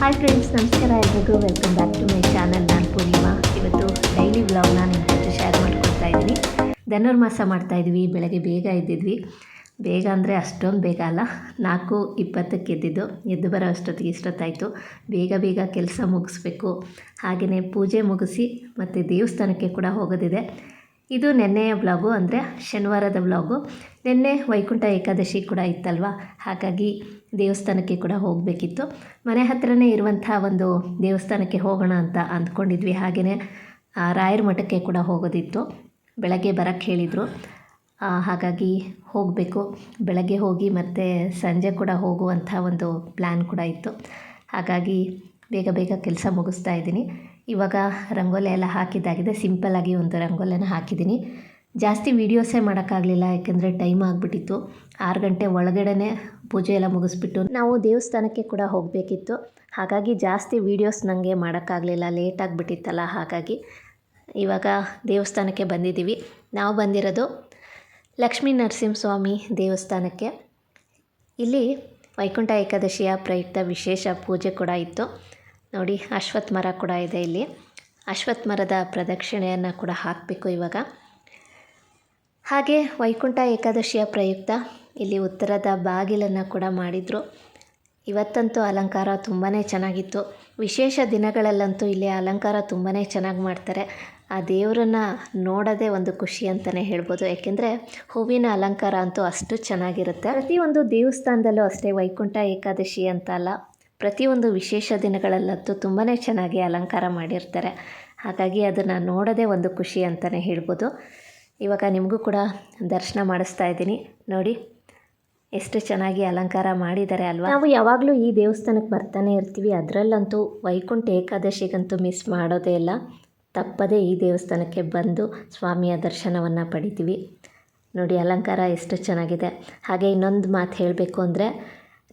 Hi friends ನಮಸ್ಕಾರ. ಎಲ್ರಿಗೂ welcome back to my channel ನಾನು ಪೂರ್ಣಿಮಾ. ಇವತ್ತು ಡೈಲಿ ವ್ಲಾಗ್ನ ನಿಮ್ಮ ಜೊತೆ ಶೇರ್ ಮಾಡ್ಕೊಳ್ತಾ ಇದ್ದೀನಿ ಧನುರ್ಮಾಸ ಮಾಡ್ತಾ ಇದ್ವಿ. ಬೆಳಗ್ಗೆ ಬೇಗ ಎದ್ದಿದ್ವಿ. ಬೇಗ ಅಂದರೆ ಅಷ್ಟೊಂದು ಬೇಗ ಅಲ್ಲ, ನಾಲ್ಕು ಇಪ್ಪತ್ತಕ್ಕೆ ಎದ್ದಿದ್ದು. ಎದ್ದು ಬರೋ ಅಷ್ಟೊತ್ತಿಗೆ ಇಷ್ಟೊತ್ತಾಯಿತು. ಬೇಗ ಬೇಗ ಕೆಲಸ ಮುಗಿಸ್ಬೇಕು. ಹಾಗೆಯೇ ಪೂಜೆ ಮುಗಿಸಿ ಮತ್ತು ದೇವಸ್ಥಾನಕ್ಕೆ ಕೂಡ ಹೋಗೋದಿದೆ. ಇದು ನಿನ್ನೆಯ ಬ್ಲಾಗು ಅಂದರೆ ಶನಿವಾರದ ವ್ಲಾಗು ನಿನ್ನೆ ವೈಕುಂಠ ಏಕಾದಶಿ ಕೂಡ ಇತ್ತಲ್ವ? ಹಾಗಾಗಿ ದೇವಸ್ಥಾನಕ್ಕೆ ಕೂಡ ಹೋಗಬೇಕಿತ್ತು. ಮನೆ ಹತ್ರನೇ ಇರುವಂಥ ಒಂದು ದೇವಸ್ಥಾನಕ್ಕೆ ಹೋಗೋಣ ಅಂತ ಅಂದ್ಕೊಂಡಿದ್ವಿ. ಹಾಗೆಯೇ ರಾಯರ ಮಠಕ್ಕೆ ಕೂಡ ಹೋಗೋದಿತ್ತು. ಬೆಳಗ್ಗೆ ಬರಕ್ಕೆ ಹೇಳಿದರು. ಹಾಗಾಗಿ ಹೋಗಬೇಕು. ಬೆಳಗ್ಗೆ ಹೋಗಿ ಮತ್ತು ಸಂಜೆ ಕೂಡ ಹೋಗುವಂಥ ಒಂದು ಪ್ಲ್ಯಾನ್ ಕೂಡ ಇತ್ತು. ಹಾಗಾಗಿ ಬೇಗ ಬೇಗ ಕೆಲಸ ಮುಗಿಸ್ತಾ ಇದ್ದೀನಿ. ಇವಾಗ ರಂಗೋಲಿ ಎಲ್ಲ ಹಾಕಿದ್ದಾಗಿದೆ. ಸಿಂಪಲ್ಲಾಗಿ ಒಂದು ರಂಗೋಲಿನ ಹಾಕಿದ್ದೀನಿ. ಜಾಸ್ತಿ ವೀಡಿಯೋಸೇ ಮಾಡೋಕ್ಕಾಗಲಿಲ್ಲ, ಯಾಕೆಂದರೆ ಟೈಮ್ ಆಗಿಬಿಟ್ಟಿತ್ತು. ಆರು ಗಂಟೆ ಒಳಗಡೆ ಪೂಜೆ ಎಲ್ಲ ಮುಗಿಸ್ಬಿಟ್ಟು ನಾವು ದೇವಸ್ಥಾನಕ್ಕೆ ಕೂಡ ಹೋಗಬೇಕಿತ್ತು. ಹಾಗಾಗಿ ಜಾಸ್ತಿ ವೀಡಿಯೋಸ್ ನನಗೆ ಮಾಡೋಕ್ಕಾಗಲಿಲ್ಲ ಲೇಟ್ ಆಗಿಬಿಟ್ಟಿತ್ತಲ್ಲ, ಹಾಗಾಗಿ ಇವಾಗ ದೇವಸ್ಥಾನಕ್ಕೆ ಬಂದಿದ್ದೀವಿ. ನಾವು ಬಂದಿರೋದು ಲಕ್ಷ್ಮೀ ನರಸಿಂಹಸ್ವಾಮಿ ದೇವಸ್ಥಾನಕ್ಕೆ. ಇಲ್ಲಿ ವೈಕುಂಠ ಏಕಾದಶಿಯ ಪ್ರಯುಕ್ತ ವಿಶೇಷ ಪೂಜೆ ಕೂಡ ಇತ್ತು. ನೋಡಿ, ಅಶ್ವತ್ಥ ಮರ ಕೂಡ ಇದೆ ಇಲ್ಲಿ. ಅಶ್ವತ್ಥ ಮರದ ಪ್ರದಕ್ಷಿಣೆಯನ್ನು ಕೂಡ ಹಾಕಬೇಕು ಇವಾಗ. ಹಾಗೆ ವೈಕುಂಠ ಏಕಾದಶಿಯ ಪ್ರಯುಕ್ತ ಇಲ್ಲಿ ಉತ್ತರದ ಬಾಗಿಲನ್ನು ಕೂಡ ಮಾಡಿದರು. ಇವತ್ತಂತೂ ಅಲಂಕಾರ ತುಂಬಾ ಚೆನ್ನಾಗಿತ್ತು. ವಿಶೇಷ ದಿನಗಳಲ್ಲಂತೂ ಇಲ್ಲಿ ಅಲಂಕಾರ ತುಂಬಾ ಚೆನ್ನಾಗಿ ಮಾಡ್ತಾರೆ. ಆ ದೇವರನ್ನು ನೋಡೋದೇ ಒಂದು ಖುಷಿ ಅಂತಲೇ ಹೇಳ್ಬೋದು. ಯಾಕೆಂದರೆ ಹೂವಿನ ಅಲಂಕಾರ ಅಂತೂ ಅಷ್ಟು ಚೆನ್ನಾಗಿರುತ್ತೆ. ಪ್ರತಿಯೊಂದು ದೇವಸ್ಥಾನದಲ್ಲೂ ಅಷ್ಟೇ ವೈಕುಂಠ ಏಕಾದಶಿ ಅಂತ ಅಲ್ಲ. ಪ್ರತಿಯೊಂದು ವಿಶೇಷ ದಿನಗಳಲ್ಲಂತೂ ತುಂಬಾ ಚೆನ್ನಾಗಿ ಅಲಂಕಾರ ಮಾಡಿರ್ತಾರೆ. ಹಾಗಾಗಿ ಅದನ್ನು ನೋಡೋದೇ ಒಂದು ಖುಷಿ ಅಂತಲೇ ಹೇಳ್ಬೋದು. ಇವಾಗ ನಿಮಗೂ ಕೂಡ ದರ್ಶನ ಮಾಡಿಸ್ತಾ ಇದ್ದೀನಿ. ನೋಡಿ, ಎಷ್ಟು ಚೆನ್ನಾಗಿ ಅಲಂಕಾರ ಮಾಡಿದ್ದಾರೆ ಅಲ್ವಾ? ನಾವು ಯಾವಾಗಲೂ ಈ ದೇವಸ್ಥಾನಕ್ಕೆ ಬರ್ತಾನೆ ಇರ್ತೀವಿ. ಅದರಲ್ಲಂತೂ ವೈಕುಂಠ ಏಕಾದಶಿಗಂತೂ ಮಿಸ್ ಮಾಡೋದೇ ಇಲ್ಲ. ತಪ್ಪದೇ ಈ ದೇವಸ್ಥಾನಕ್ಕೆ ಬಂದು ಸ್ವಾಮಿಯ ದರ್ಶನವನ್ನು ಪಡಿತೀವಿ. ನೋಡಿ, ಅಲಂಕಾರ ಎಷ್ಟು ಚೆನ್ನಾಗಿದೆ. ಹಾಗೆ ಇನ್ನೊಂದು ಮಾತು ಹೇಳಬೇಕು ಅಂದರೆ,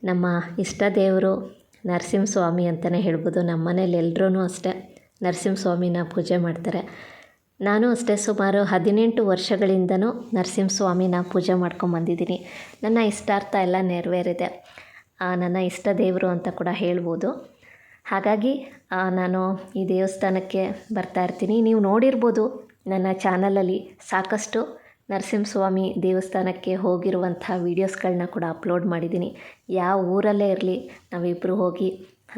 ನಮ್ಮ ಇಷ್ಟ ದೇವರು ನರಸಿಂಹಸ್ವಾಮಿ ಅಂತಲೇ ಹೇಳ್ಬೋದು. ನಮ್ಮ ಮನೇಲಿ ಎಲ್ಲರೂ ಅಷ್ಟೇ ನರಸಿಂಹಸ್ವಾಮಿನ ಪೂಜೆ ಮಾಡ್ತಾರೆ. ನಾನು ಅಷ್ಟೇ, ಸುಮಾರು ಹದಿನೆಂಟು ವರ್ಷಗಳಿಂದನೂ ನರಸಿಂಹಸ್ವಾಮಿನ ಪೂಜೆ ಮಾಡ್ಕೊಂಬಂದಿದ್ದೀನಿ ನನ್ನ ಇಷ್ಟಾರ್ಥ ಎಲ್ಲ ನೆರವೇರಿದೆ. ನನ್ನ ಇಷ್ಟ ದೇವರು ಅಂತ ಕೂಡ ಹೇಳ್ಬೋದು. ಹಾಗಾಗಿ ನಾನು ಈ ದೇವಸ್ಥಾನಕ್ಕೆ ಬರ್ತಾ ಇರ್ತೀನಿ. ನೀವು ನೋಡಿರ್ಬೋದು ನನ್ನ ಚಾನಲಲ್ಲಿ ಸಾಕಷ್ಟು ನರಸಿಂಹಸ್ವಾಮಿ ದೇವಸ್ಥಾನಕ್ಕೆ ಹೋಗಿರುವಂಥ ವೀಡಿಯೋಸ್ಗಳನ್ನ ಕೂಡ ಅಪ್ಲೋಡ್ ಮಾಡಿದ್ದೀನಿ. ಯಾವ ಊರಲ್ಲೇ ಇರಲಿ ನಾವಿಬ್ಬರು ಹೋಗಿ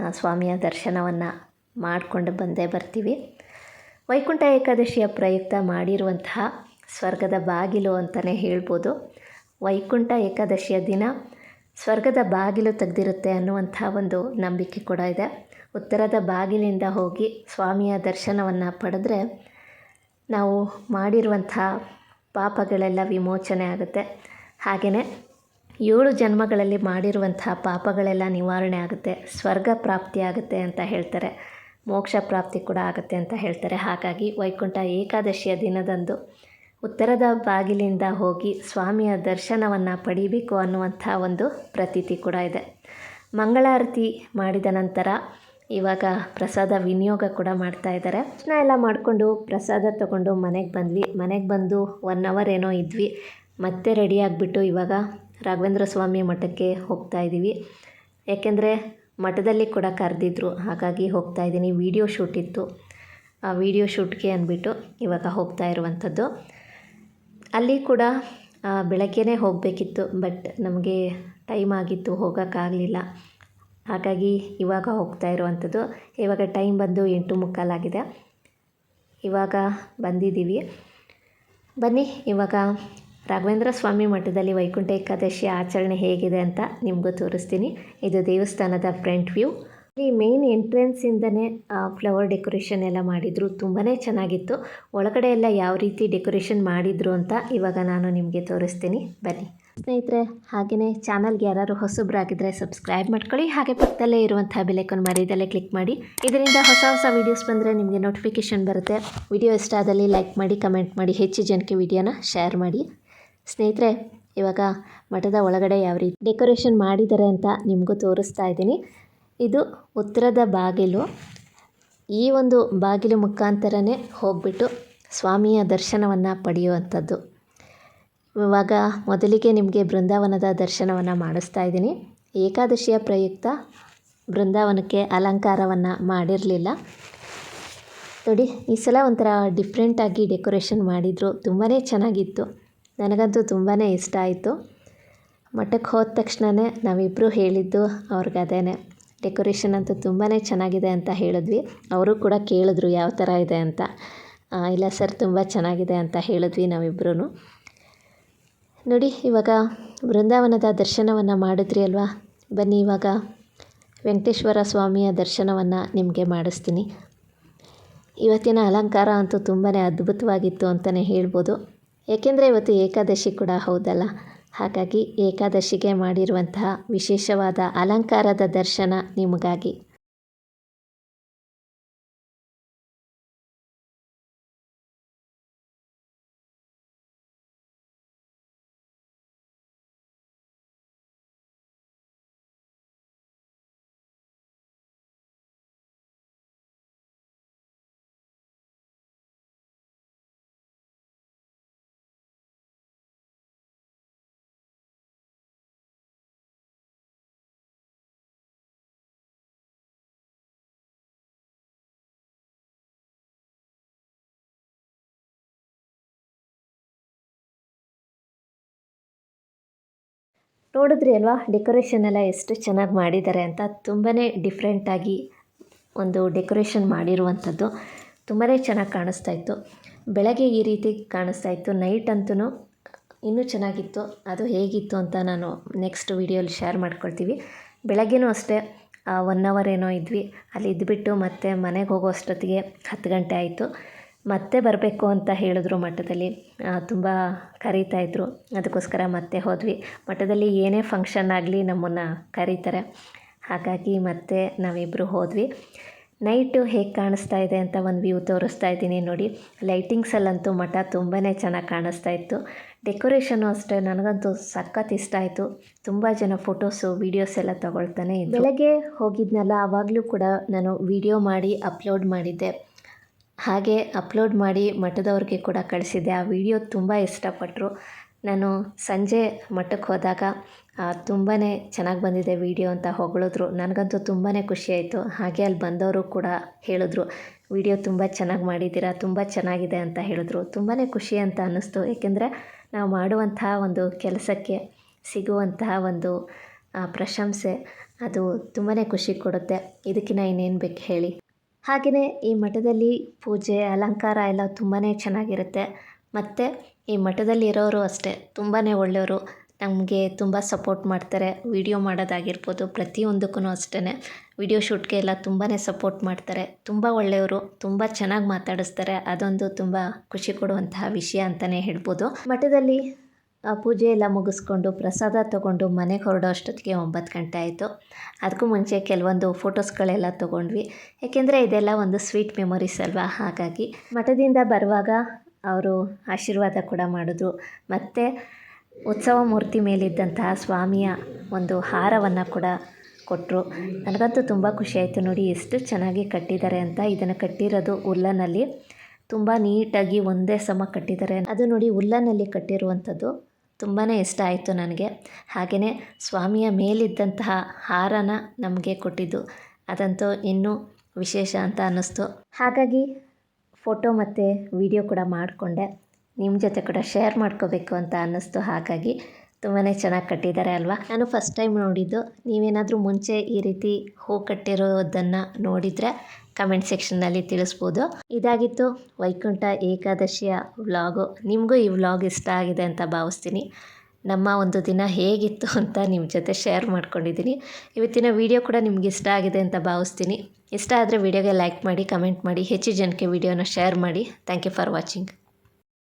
ಸ್ವಾಮಿಯ ದರ್ಶನವನ್ನು ಮಾಡಿಕೊಂಡು ಬಂದೇ ಬರ್ತೀವಿ. ವೈಕುಂಠ ಏಕಾದಶಿಯ ಪ್ರಯುಕ್ತ ಮಾಡಿರುವಂತಹ ಸ್ವರ್ಗದ ಬಾಗಿಲು ಅಂತಲೇ ಹೇಳ್ಬೋದು. ವೈಕುಂಠ ಏಕಾದಶಿಯ ದಿನ ಸ್ವರ್ಗದ ಬಾಗಿಲು ತೆಗೆದಿರುತ್ತೆ ಅನ್ನುವಂಥ ಒಂದು ನಂಬಿಕೆ ಕೂಡ ಇದೆ. ಉತ್ತರದ ಬಾಗಿಲಿಂದ ಹೋಗಿ ಸ್ವಾಮಿಯ ದರ್ಶನವನ್ನು ಪಡೆದ್ರೆ ನಾವು ಮಾಡಿರುವಂಥ ಪಾಪಗಳೆಲ್ಲ ವಿಮೋಚನೆ ಆಗುತ್ತೆ. ಹಾಗೆಯೇ ಏಳು ಜನ್ಮಗಳಲ್ಲಿ ಮಾಡಿರುವಂತಹ ಪಾಪಗಳೆಲ್ಲ ನಿವಾರಣೆ ಆಗುತ್ತೆ. ಸ್ವರ್ಗ ಪ್ರಾಪ್ತಿ ಆಗುತ್ತೆ ಅಂತ ಹೇಳ್ತಾರೆ. ಮೋಕ್ಷ ಪ್ರಾಪ್ತಿ ಕೂಡ ಆಗುತ್ತೆ ಅಂತ ಹೇಳ್ತಾರೆ. ಹಾಗಾಗಿ ವೈಕುಂಠ ಏಕಾದಶಿಯ ದಿನದಂದು ಉತ್ತರದ ಬಾಗಿಲಿಂದ ಹೋಗಿ ಸ್ವಾಮಿಯ ದರ್ಶನವನ್ನು ಪಡೀಬೇಕು ಅನ್ನುವಂಥ ಒಂದು ಪ್ರತೀತಿ ಕೂಡ ಇದೆ. ಮಂಗಳಾರತಿ ಮಾಡಿದ ನಂತರ ಇವಾಗ ಪ್ರಸಾದ ವಿನಿಯೋಗ ಕೂಡ ಮಾಡ್ತಾ ಇದ್ದಾರೆ. ದರ್ಶನ ಎಲ್ಲ ಮಾಡಿಕೊಂಡು ಪ್ರಸಾದ ತಗೊಂಡು ಮನೆಗೆ ಬಂದ್ವಿ. ಮನೆಗೆ ಬಂದು ಒನ್ ಅವರ್ ಏನೋ ಇದ್ವಿ. ಮತ್ತೆ ರೆಡಿ ಆಗಿಬಿಟ್ಟು ಇವಾಗ ರಾಘವೇಂದ್ರ ಸ್ವಾಮಿ ಮಠಕ್ಕೆ ಹೋಗ್ತಾ ಇದ್ದೀವಿ ಯಾಕೆಂದರೆ ಮಠದಲ್ಲಿ ಕೂಡ ಕರೆದಿದ್ರು. ಹಾಗಾಗಿ ಹೋಗ್ತಾ ಇದ್ದೀನಿ. ವಿಡಿಯೋ ಶೂಟ್ ಇತ್ತು. ಆ ವಿಡಿಯೋ ಶೂಟ್ಗೆ ಅಂದ್ಬಿಟ್ಟು ಇವಾಗ ಹೋಗ್ತಾ ಇರುವಂಥದ್ದು. ಅಲ್ಲಿ ಕೂಡ ಬೆಳಗ್ಗೆನೇ ಹೋಗಬೇಕಿತ್ತು ಬಟ್ ನಮಗೆ ಟೈಮ್ ಆಗಿತ್ತು, ಹೋಗೋಕ್ಕಾಗಲಿಲ್ಲ. ಹಾಗಾಗಿ ಇವಾಗ ಹೋಗ್ತಾ ಇರುವಂಥದ್ದು. ಇವಾಗ ಟೈಮ್ ಬಂದು ಎಂಟು ಮುಕ್ಕಾಲಾಗಿದೆ ಇವಾಗ ಬಂದಿದ್ದೀವಿ. ಬನ್ನಿ, ಇವಾಗ ರಾಘವೇಂದ್ರ ಸ್ವಾಮಿ ಮಠದಲ್ಲಿ ವೈಕುಂಠ ಏಕಾದಶಿ ಆಚರಣೆ ಹೇಗಿದೆ ಅಂತ ನಿಮಗೂ ತೋರಿಸ್ತೀನಿ. ಇದು ದೇವಸ್ಥಾನದ ಫ್ರಂಟ್ ವ್ಯೂ ಈ ಮೇನ್ ಎಂಟ್ರೆನ್ಸಿಂದನೇ ಫ್ಲವರ್ ಡೆಕೋರೇಷನ್ ಎಲ್ಲ ಮಾಡಿದರು. ತುಂಬಾ ಚೆನ್ನಾಗಿತ್ತು. ಒಳಗಡೆ ಎಲ್ಲ ಯಾವ ರೀತಿ ಡೆಕೋರೇಷನ್ ಮಾಡಿದರು ಅಂತ ಇವಾಗ ನಾನು ನಿಮಗೆ ತೋರಿಸ್ತೀನಿ. ಬನ್ನಿ. ಸ್ನೇಹಿತರೆ ಹಾಗೆಯೇ ಚಾನಲ್ಗೆ ಯಾರು ಹೊಸಬ್ರಾಗಿದ್ದರೆ ಸಬ್ಸ್ಕ್ರೈಬ್ ಮಾಡ್ಕೊಳ್ಳಿ. ಹಾಗೆ ಪಕ್ಕದಲ್ಲೇ ಇರುವಂಥ ಬೆಲೆಕೊಂಡು ಮರಿದಲ್ಲೇ ಕ್ಲಿಕ್ ಮಾಡಿ. ಇದರಿಂದ ಹೊಸ ಹೊಸ ವೀಡಿಯೋಸ್ ಬಂದರೆ ನಿಮಗೆ ನೋಟಿಫಿಕೇಷನ್ ಬರುತ್ತೆ. ವಿಡಿಯೋ ಇಷ್ಟ ಆದಲ್ಲಿ ಲೈಕ್ ಮಾಡಿ ಕಮೆಂಟ್ ಮಾಡಿ, ಹೆಚ್ಚು ಜನಕ್ಕೆ ವಿಡಿಯೋನ ಶೇರ್ ಮಾಡಿ. ಸ್ನೇಹಿತರೆ, ಇವಾಗ ಮಠದ ಒಳಗಡೆ ಯಾವ ರೀತಿ ಡೆಕೋರೇಷನ್ ಮಾಡಿದ್ದಾರೆ ಅಂತ ನಿಮಗೂ ತೋರಿಸ್ತಾ ಇದ್ದೀನಿ. ಇದು ಉತ್ತರದ ಬಾಗಿಲು. ಈ ಒಂದು ಬಾಗಿಲು ಮುಖಾಂತರನೇ ಹೋಗ್ಬಿಟ್ಟು ಸ್ವಾಮಿಯ ದರ್ಶನವನ್ನು ಪಡೆಯುವಂಥದ್ದು. ಇವಾಗ ಮೊದಲಿಗೆ ನಿಮಗೆ ಬೃಂದಾವನದ ದರ್ಶನವನ್ನು ಮಾಡಿಸ್ತಾ ಇದ್ದೀನಿ. ಏಕಾದಶಿಯ ಪ್ರಯುಕ್ತ ಬೃಂದಾವನಕ್ಕೆ ಅಲಂಕಾರವನ್ನು ಮಾಡಿರಲಿಲ್ಲ. ನೋಡಿ, ಈ ಸಲ ಒಂಥರ ಡಿಫ್ರೆಂಟಾಗಿ ಡೆಕೋರೇಷನ್ ಮಾಡಿದರು. ತುಂಬಾ ಚೆನ್ನಾಗಿತ್ತು. ನನಗಂತೂ ತುಂಬಾ ಇಷ್ಟ ಆಯಿತು. ಮಠಕ್ಕೆ ಹೋದ ತಕ್ಷಣವೇ ನಾವಿಬ್ಬರು ಹೇಳಿದ್ದು ಅವ್ರಿಗೆ ಅದೇನೆ ಡೆಕೋರೇಷನ್ ಅಂತೂ ತುಂಬಾ ಚೆನ್ನಾಗಿದೆ ಅಂತ ಹೇಳಿದ್ವಿ. ಅವರು ಕೂಡ ಕೇಳಿದ್ರು ಯಾವ ಥರ ಇದೆ ಅಂತ. ಇಲ್ಲ ಸರ್, ತುಂಬ ಚೆನ್ನಾಗಿದೆ ಅಂತ ಹೇಳಿದ್ವಿ ನಾವಿಬ್ಬರೂ ನೋಡಿ, ಇವಾಗ ಬೃಂದಾವನದ ದರ್ಶನವನ್ನು ಮಾಡಿದ್ರಿ ಅಲ್ವಾ? ಬನ್ನಿ, ಇವಾಗ ವೆಂಕಟೇಶ್ವರ ಸ್ವಾಮಿಯ ದರ್ಶನವನ್ನು ನಿಮಗೆ ಮಾಡಿಸ್ತೀನಿ. ಇವತ್ತಿನ ಅಲಂಕಾರ ಅಂತೂ ತುಂಬಾ ಅದ್ಭುತವಾಗಿತ್ತು ಅಂತಲೇ ಹೇಳ್ಬೋದು. ಏಕೆಂದರೆ ಇವತ್ತು ಏಕಾದಶಿ ಕೂಡ ಹೌದಲ್ಲ? ಹಾಗಾಗಿ ಏಕಾದಶಿಗೆ ಮಾಡಿರುವಂತಹ ವಿಶೇಷವಾದ ಅಲಂಕಾರದ ದರ್ಶನ ನಿಮಗಾಗಿ. ನೋಡಿದ್ರಿ ಅಲ್ವಾ? ಡೆಕೋರೇಷನ್ ಎಲ್ಲ ಎಷ್ಟು ಚೆನ್ನಾಗಿ ಮಾಡಿದ್ದಾರೆ ಅಂತ. ತುಂಬಾ ಡಿಫ್ರೆಂಟಾಗಿ ಒಂದು ಡೆಕೋರೇಷನ್ ಮಾಡಿರುವಂಥದ್ದು. ತುಂಬಾ ಚೆನ್ನಾಗಿ ಕಾಣಿಸ್ತಾ ಇತ್ತು. ಬೆಳಗ್ಗೆ ಈ ರೀತಿ ಕಾಣಿಸ್ತಾ ಇತ್ತು. ನೈಟ್ ಅಂತೂ ಇನ್ನೂ ಚೆನ್ನಾಗಿತ್ತು. ಅದು ಹೇಗಿತ್ತು ಅಂತ ನಾನು ನೆಕ್ಸ್ಟ್ ವೀಡಿಯೋಲಿ ಶೇರ್ ಮಾಡ್ಕೊಳ್ತೀವಿ. ಬೆಳಗ್ಗೆನೂ ಅಷ್ಟೇ ಒನ್ ಅವರ್ ಏನೋ ಇದ್ವಿ. ಅಲ್ಲಿ ಇದ್ಬಿಟ್ಟು ಮತ್ತೆ ಮನೆಗೆ ಹೋಗೋ ಅಷ್ಟೊತ್ತಿಗೆ ಹತ್ತು ಗಂಟೆ ಆಯಿತು. ಮತ್ತೆ ಬರಬೇಕು ಅಂತ ಹೇಳಿದ್ರು ಮಠದಲ್ಲಿ. ತುಂಬ ಕರೀತಾಯಿದ್ರು ಅದಕ್ಕೋಸ್ಕರ ಮತ್ತೆ ಹೋದ್ವಿ. ಮಠದಲ್ಲಿ ಏನೇ ಫಂಕ್ಷನ್ ಆಗಲಿ ನಮ್ಮನ್ನು ಕರೀತಾರೆ. ಹಾಗಾಗಿ ಮತ್ತೆ ನಾವಿಬ್ಬರು ಹೋದ್ವಿ. ನೈಟು ಹೇಗೆ ಕಾಣಿಸ್ತಾ ಇದೆ ಅಂತ ಒಂದು ವ್ಯೂ ತೋರಿಸ್ತಾ ಇದ್ದೀನಿ ನೋಡಿ. ಲೈಟಿಂಗ್ಸಲ್ಲಂತೂ ಮಠ ತುಂಬಾ ಚೆನ್ನಾಗಿ ಕಾಣಿಸ್ತಾ ಇತ್ತು. ಡೆಕೋರೇಷನು ಅಷ್ಟೇ, ನನಗಂತೂ ಸಖತ್ ಇಷ್ಟ ಆಯಿತು. ತುಂಬ ಜನ ಫೋಟೋಸು ವೀಡಿಯೋಸ್ ಎಲ್ಲ ತಗೊಳ್ತಾನೆ ಇದ್ದರು ಬೆಳಗ್ಗೆ ಹೋಗಿದ್ನಲ್ಲ ಆವಾಗಲೂ ಕೂಡ ನಾನು ವಿಡಿಯೋ ಮಾಡಿ ಅಪ್ಲೋಡ್ ಮಾಡಿದ್ದೆ. ಹಾಗೆ ಅಪ್ಲೋಡ್ ಮಾಡಿ ಮಠದವ್ರಿಗೆ ಕೂಡ ಕಳಿಸಿದ್ದೆ. ಆ ವಿಡಿಯೋ ತುಂಬ ಇಷ್ಟಪಟ್ಟರು ನಾನು ಸಂಜೆ ಮಠಕ್ಕೆ ಹೋದಾಗ ತುಂಬಾ ಚೆನ್ನಾಗಿ ಬಂದಿದೆ ವಿಡಿಯೋ ಅಂತ ಹೊಗಳಿದ್ರು. ನನಗಂತೂ ತುಂಬಾ ಖುಷಿಯಾಯಿತು ಹಾಗೆ ಅಲ್ಲಿ ಬಂದವರು ಕೂಡ ಹೇಳಿದ್ರು, ವಿಡಿಯೋ ತುಂಬ ಚೆನ್ನಾಗಿ ಮಾಡಿದ್ದೀರಾ, ತುಂಬ ಚೆನ್ನಾಗಿದೆ ಅಂತ ಹೇಳಿದ್ರು. ತುಂಬಾ ಖುಷಿ ಅಂತ ಅನ್ನಿಸ್ತು. ಏಕೆಂದರೆ ನಾವು ಮಾಡುವಂತಹ ಒಂದು ಕೆಲಸಕ್ಕೆ ಸಿಗುವಂತಹ ಒಂದು ಪ್ರಶಂಸೆ, ಅದು ತುಂಬಾ ಖುಷಿ ಕೊಡುತ್ತೆ. ಇದಕ್ಕಿಂತ ಇನ್ನೇನು ಬೇಕು ಹೇಳಿ. ಹಾಗೆಯೇ ಈ ಮಠದಲ್ಲಿ ಪೂಜೆ, ಅಲಂಕಾರ ಎಲ್ಲ ತುಂಬಾ ಚೆನ್ನಾಗಿರುತ್ತೆ. ಮತ್ತು ಈ ಮಠದಲ್ಲಿ ಇರೋರು ಅಷ್ಟೇ ತುಂಬಾ ಒಳ್ಳೆಯವರು. ನಮಗೆ ತುಂಬ ಸಪೋರ್ಟ್ ಮಾಡ್ತಾರೆ. ವಿಡಿಯೋ ಮಾಡೋದಾಗಿರ್ಬೋದು ಪ್ರತಿಯೊಂದಕ್ಕೂ ಅಷ್ಟೇ ವಿಡಿಯೋ ಶೂಟ್ಗೆ ಎಲ್ಲ ತುಂಬಾ ಸಪೋರ್ಟ್ ಮಾಡ್ತಾರೆ. ತುಂಬ ಒಳ್ಳೆಯವರು, ತುಂಬ ಚೆನ್ನಾಗಿ ಮಾತಾಡಿಸ್ತಾರೆ. ಅದೊಂದು ತುಂಬ ಖುಷಿ ಕೊಡುವಂತಹ ವಿಷಯ ಅಂತಲೇ ಹೇಳ್ಬೋದು. ಮಠದಲ್ಲಿ ಆ ಪೂಜೆ ಎಲ್ಲ ಮುಗಿಸ್ಕೊಂಡು ಪ್ರಸಾದ ತೊಗೊಂಡು ಮನೆಗೆ ಹೊರಡೋ ಅಷ್ಟೊತ್ತಿಗೆ ಒಂಬತ್ತು ಗಂಟೆ ಆಯಿತು. ಅದಕ್ಕೂ ಮುಂಚೆ ಕೆಲವೊಂದು ಫೋಟೋಸ್ಗಳೆಲ್ಲ ತೊಗೊಂಡ್ವಿ. ಏಕೆಂದರೆ ಇದೆಲ್ಲ ಒಂದು ಸ್ವೀಟ್ ಮೆಮೊರೀಸ್ ಅಲ್ವಾ? ಹಾಗಾಗಿ ಮಠದಿಂದ ಬರುವಾಗ ಅವರು ಆಶೀರ್ವಾದ ಕೂಡ ಮಾಡಿದ್ರು. ಮತ್ತು ಉತ್ಸವ ಮೂರ್ತಿ ಮೇಲಿದ್ದಂತಹ ಸ್ವಾಮಿಯ ಒಂದು ಹಾರವನ್ನು ಕೂಡ ಕೊಟ್ಟರು ನನಗಂತೂ ತುಂಬ ಖುಷಿಯಾಯಿತು ನೋಡಿ, ಎಷ್ಟು ಚೆನ್ನಾಗಿ ಕಟ್ಟಿದ್ದಾರೆ ಅಂತ. ಇದನ್ನು ಕಟ್ಟಿರೋದು ಉಲ್ಲನಲ್ಲಿ. ತುಂಬ ನೀಟಾಗಿ ಒಂದೇ ಸಮ ಕಟ್ಟಿದ್ದಾರೆ. ಅದು ನೋಡಿ, ಉಲ್ಲನಲ್ಲಿ ಕಟ್ಟಿರುವಂಥದ್ದು ತುಂಬಾ ಇಷ್ಟ ಆಯಿತು ನನಗೆ. ಹಾಗೆಯೇ ಸ್ವಾಮಿಯ ಮೇಲಿದ್ದಂತಹ ಹಾರನ ನಮಗೆ ಕೊಟ್ಟಿದ್ದು. ಅದಂತೂ ಇನ್ನೂ ವಿಶೇಷ ಅಂತ ಅನ್ನಿಸ್ತು. ಹಾಗಾಗಿ ಫೋಟೋ ಮತ್ತು ವಿಡಿಯೋ ಕೂಡ ಮಾಡಿಕೊಂಡೆ. ನಿಮ್ಮ ಜೊತೆ ಕೂಡ ಶೇರ್ ಮಾಡ್ಕೋಬೇಕು ಅಂತ ಅನ್ನಿಸ್ತು. ಹಾಗಾಗಿ ತುಂಬಾ ಚೆನ್ನಾಗಿ ಕಟ್ಟಿದ್ದಾರೆ ಅಲ್ವಾ? ನಾನು ಫಸ್ಟ್ ಟೈಮ್ ನೋಡಿದ್ದು. ನೀವೇನಾದರೂ ಮುಂಚೆ ಈ ರೀತಿ ಹೂ ಕಟ್ಟಿರೋದನ್ನು ನೋಡಿದರೆ ಕಮೆಂಟ್ ಸೆಕ್ಷನ್ನಲ್ಲಿ ತಿಳಿಸ್ಬೋದು. ಇದಾಗಿತ್ತು ವೈಕುಂಠ ಏಕಾದಶಿಯ ವ್ಲಾಗು. ನಿಮಗೂ ಈ ವ್ಲಾಗ್ ಇಷ್ಟ ಆಗಿದೆ ಅಂತ ಭಾವಿಸ್ತೀನಿ. ನಮ್ಮ ಒಂದು ದಿನ ಹೇಗಿತ್ತು ಅಂತ ನಿಮ್ಮ ಜೊತೆ ಶೇರ್ ಮಾಡ್ಕೊಂಡಿದ್ದೀನಿ. ಇವತ್ತಿನ ವಿಡಿಯೋ ಕೂಡ ನಿಮ್ಗೆ ಇಷ್ಟ ಆಗಿದೆ ಅಂತ ಭಾವಿಸ್ತೀನಿ. ಇಷ್ಟ ಆದರೆ ವಿಡಿಯೋಗೆ ಲೈಕ್ ಮಾಡಿ, ಕಮೆಂಟ್ ಮಾಡಿ, ಹೆಚ್ಚು ಜನಕ್ಕೆ ವಿಡಿಯೋನ ಶೇರ್ ಮಾಡಿ. Thank you for watching.